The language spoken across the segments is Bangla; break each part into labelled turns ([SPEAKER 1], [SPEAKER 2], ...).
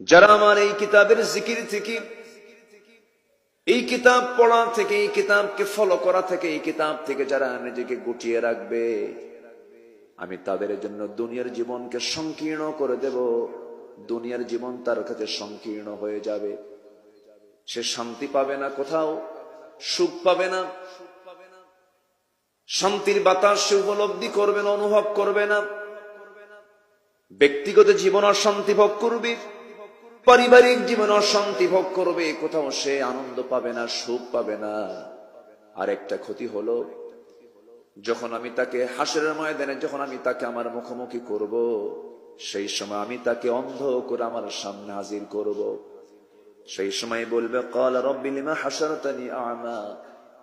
[SPEAKER 1] যারা আমার এই কিতাবের জিকির থেকে, এই কিতাব পড়া থেকে, এই কিতাবকে ফলো করা থেকে, এই কিতাব থেকে যারা নিজেকে গুটিয়ে রাখবে, আমি তাদের জন্য দুনিয়ার জীবনকে সংকীর্ণ করে দেব। দুনিয়ার জীবন তার কাছে সংকীর্ণ হয়ে যাবে। সে শান্তি পাবে না কোথাও, সুখ পাবে না। শান্তির বাতাস সে উপলব্ধি করবে না, অনুভব করবে না। ব্যক্তিগত জীবন অশান্তি ভোগ করবে। পারিবারিক জীবন অশান্তি ভোগ করবে, কোথাও সে আনন্দ পাবে না, সুখ পাবে না আর একটা ক্ষতি হলো, যখন আমি তাকে হাসের ময়দানে, যখন আমি তাকে আমার মুখোমুখি করব। সেই সময় আমি তাকে অন্ধ করে আমার সামনে হাজির করব। সেই সময় বলবে কল রবিলিমা হাসারতানি তানি আনা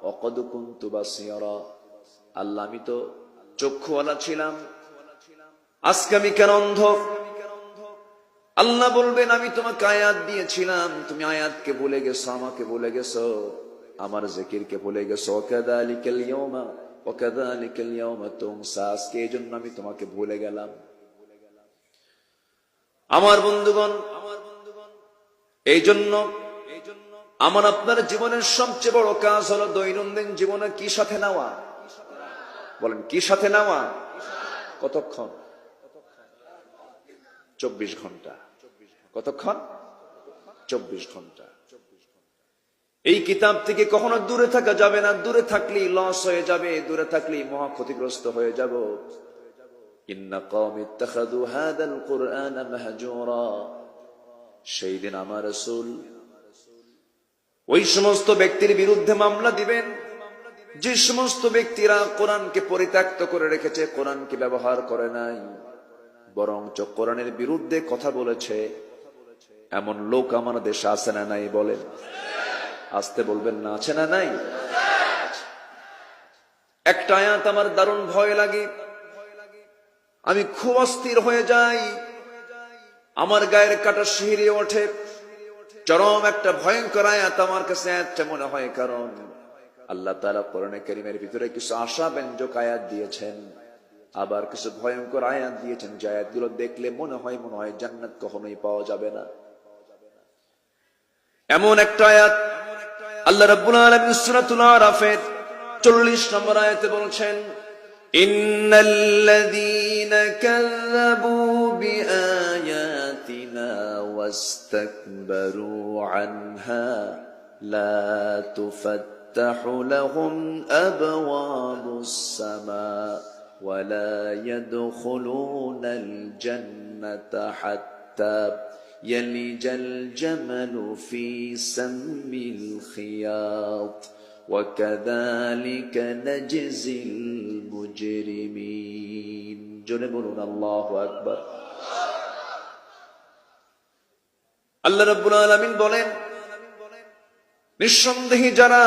[SPEAKER 1] অকদুকুন্তু বা আল্লাহ, আমি তো চক্ষুওয়ালা ছিলাম আজকে আমি কেন অন্ধ আল্লাহ বলবেন, আমি তোমাকে আয়াত দিয়েছিলাম। তুমি আয়াতকে ভুলে গেছো, আমাকে বলে গেছো। আমার জিকিরকে ভুলে গেছো। ওকাদালিকাল ইয়াউমা ওকাদালিকাল ইয়াউমা তুমসা এই জন্য আমি তোমাকে ভুলে গেলাম। আমার বন্ধুগণ আমার বন্ধুগণ এই জন্য এই জন্য আমার আপনার জীবনের সবচেয়ে বড় কাজ হলো দৈনন্দিন জীবনে কি সাথে নেওয়া? বলেন, কি সাথে নেওয়া? কতক্ষণ? চব্বিশ ঘণ্টা। কতক্ষণ? চব্বিশ ঘণ্টা। এই কিতাব থেকে কখনো দূরে থাকা যাবে না। দূরে থাকলেই লস হয়ে যাবে, দূরে থাকলেই মহা ক্ষতিগ্রস্ত হয়ে যাব। সেই দিন আমার রাসূল ওই সমস্ত ব্যক্তির বিরুদ্ধে মামলা দিবেন। যে সমস্ত ব্যক্তিরা কোরআনকে পরিত্যক্ত করে রেখেছে, কোরআনকে ব্যবহার করে নাই বরং কোরআনের বিরুদ্ধে কথা বলেছে। এমন লোক আমার দেশে আছে না নাই বলেন। আসতে বলবেন না, আছে না নাই? একটা আয়াত আমার দারুণ ভয় লাগে। আমি খুব অস্থির হয়ে যাই। আমার গায়ের কাটা শিহরে ওঠে। চরম একটা ভয়ঙ্কর আয়াত আমার কাছে একটা মনে হয়, কারণ আল্লাহ তালা কোরআনে করিমের ভিতরে কিছু আশা ব্যঞ্জক আয়াত দিয়েছেন। আবার কিছু ভয়ঙ্কর আয়াত দিয়েছেন যে আয়াতগুলো দেখলে মনে হয় মনে হয় জান্নাত কখনোই পাওয়া যাবে না। এমন একটা আয়াত আল্লাহ রাব্বুল আলামিন সূরাতুল আরাফের 40 নম্বর আয়াতে বলছেন ইন্নাল্লাযীনা কাযযাবু বিআয়াতিনা ওয়াস্তাকবারু আনহা লা তুফাত্তাহু লাহুম আবওয়াবুস সামা ولا يدخلون الجنة حتى يلج الجمل في سم الخياط وكذلك نجزي المجرمين جنبنا الله أكبر আল্লাহ রব্বুল আলামিন বলেন নিঃসন্দেহে যারা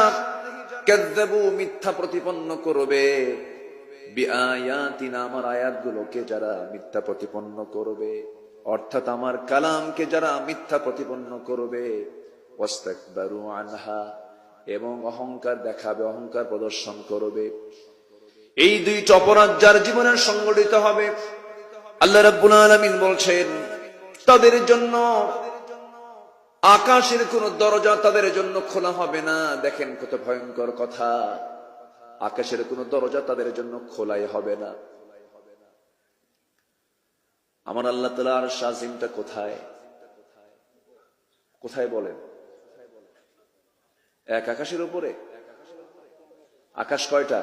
[SPEAKER 1] কেদ্দাবু মিথ্যা প্রতিপন্ন করবে বিআয়াতিনা আমার আয়াতগুলোকে যারা মিথ্যা প্রতিপন্ন করবে অর্থাৎ আমার কালামকে যারা মিথ্যা প্রতিপন্ন করবে আনহা, এবং অহংকার দেখাবে, অহংকার প্রদর্শন করবে। এই দুইটা অপরাধ যার জীবনে সংগঠিত হবে, আল্লাহ রাব্বুল আলামিন বলছেন, তাদের জন্য আকাশের কোন দরজা তাদের জন্য খোলা হবে না। দেখেন কত ভয়ঙ্কর কথা। আকাশের কোন দরজা তাদের জন্য খোলাই হবে না। আমার আল্লাহ তালা আর শাহিমটা কোথায়? কোথায় বলেন? এক আকাশের উপরে? আকাশ কয়টা?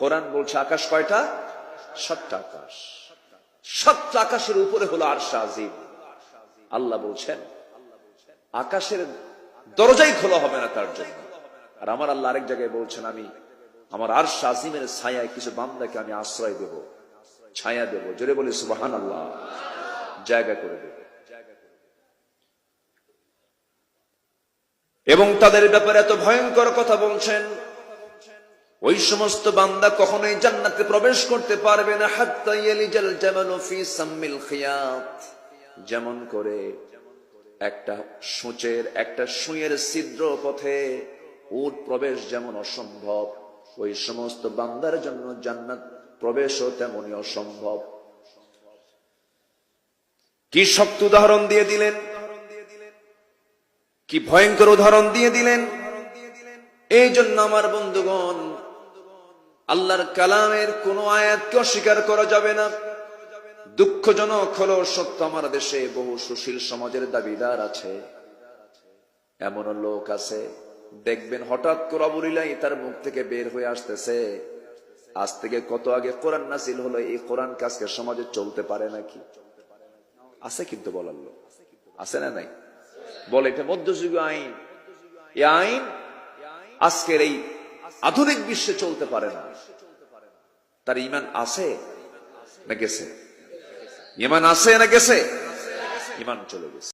[SPEAKER 1] কোরআন বলছে আকাশ কয়টা? সাতটা আকাশ। সাতটা আকাশের উপরে হলো আর শাহিম আল্লাহ বলছেন, আকাশের দরজাই খোলা হবে না তার জন্য। আর আমার আল্লাহ আরেক জায়গায় বলছেন, আমি আমার আর শাজিমের ছায়ায় কিছু বান্দাকে আমি আশ্রয় দেব। ছায়া দেব, জোরে বলে সুবাহান আল্লাহ জায়গা করে দেব। এবং তাদের ব্যাপারে এত ভয়ঙ্কর কথা বলছেন, ওই সমস্ত বান্দা কখনোই জান্নাতে প্রবেশ করতে পারবে না। যেমন করে একটা সূচের, একটা সুঁয়ের ছিদ্র পথে উট প্রবেশ যেমন অসম্ভব, ওই সমস্ত বান্দার জন্য জান্নাত প্রবেশও তেমনই অসম্ভব। কি শক্ত উদাহরণ দিয়ে দিলেন? কি ভয়ঙ্কর উদাহরণ দিয়ে দিলেন? এই জন্য আমার বন্ধুগণ, আল্লাহর কালামের কোন আয়াতকে অস্বীকার করা যাবে না। দুঃখজনক হলো সত্য আমার দেশে বহু সুশীল সমাজের দাবিদার আছে। এমন লোক আছে, দেখবেন হঠাৎ করে অবলীলাই তার মুখ থেকে বের হয়ে আসতেছে। আজ থেকে কত আগে কোরআন নাসিল হলো, এই কোরআন কাজকে সমাজে চলতে পারে নাকি? আছে কিন্তু বলার লোক। আছে না নাই? বলে এটা মধ্যযুগ আইন। এই আইন আজকের এই আধুনিক বিশ্বে চলতে পারে না। তার ইমান আছে না গেছে? ইমান আছে না গেছে? ইমান চলে গেছে।